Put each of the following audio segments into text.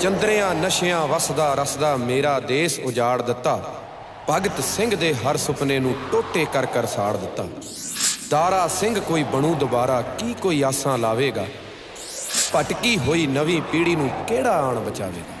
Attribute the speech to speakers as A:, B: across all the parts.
A: ਚੰਦਰਿਆਂ ਨਸ਼ਿਆਂ ਵਸਦਾ ਰਸਦਾ ਮੇਰਾ ਦੇਸ਼ ਉਜਾੜ ਦਿੱਤਾ। ਭਗਤ ਸਿੰਘ ਦੇ ਹਰ ਸੁਪਨੇ ਨੂੰ ਟੋਟੇ ਕਰ ਕਰ ਸਾੜ ਦਿੱਤਾ। ਦਾਰਾ ਸਿੰਘ ਕੋਈ ਬਣੂ ਦੁਬਾਰਾ, ਕੀ ਕੋਈ ਆਸਾਂ ਲਾਵੇਗਾ? ਪਟਕੀ ਹੋਈ ਨਵੀਂ ਪੀੜ੍ਹੀ ਨੂੰ ਕਿਹੜਾ ਆਣ ਬਚਾਵੇਗਾ?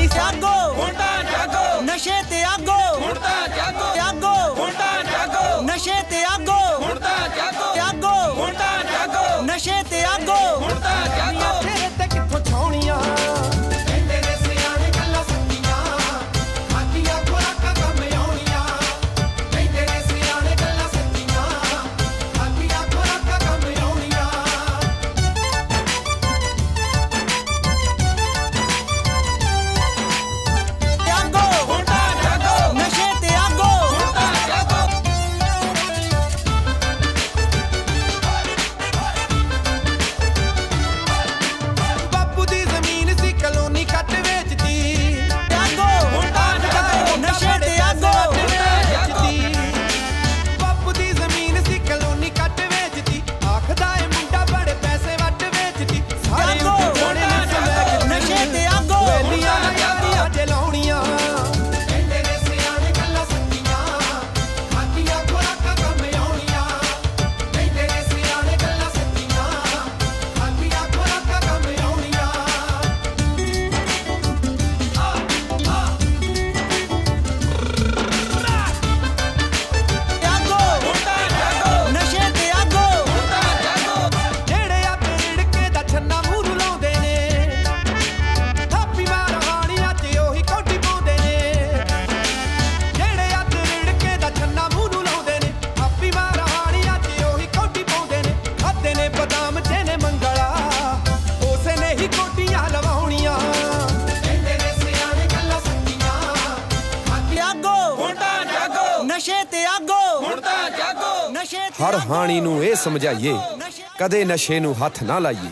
B: ਨੀ ਸਾਗੋ
C: ਹੁਣ ਤਾਂ ਜਾਗੋ। ਨਸ਼ੇ ਤੇ ਆਗੋ। ਹੁਣ ਤਾਂ
B: ਜਾਗੋ। ਜਾਗੋ
C: ਹੁਣ ਤਾਂ
B: ਜਾਗੋ।
C: ਨਸ਼ੇ ਤੇ ਆਗੋ।
B: ਹੁਣ ਤਾਂ ਜਾਗੋ। ਜਾਗੋ
C: ਹੁਣ ਤਾਂ
B: ਜਾਗੋ।
C: ਨਸ਼ੇ ਤੇ ਆਗੋ।
B: ਹੁਣ ਤਾਂ
C: ਜਾਗੋ। ਨਸ਼ੇ ਤੇ ਆਗੋ। ਹੁਣ ਤਾਂ
B: ਜਾਗੋ।
C: ਨਸ਼ੇ
A: ਹਰ ਹਾਣੀ ਨੂੰ ਇਹ ਸਮਝਾਈਏ ਕਦੇ ਨਸ਼ੇ ਨੂੰ ਹੱਥ ਨਾ ਲਾਈਏ।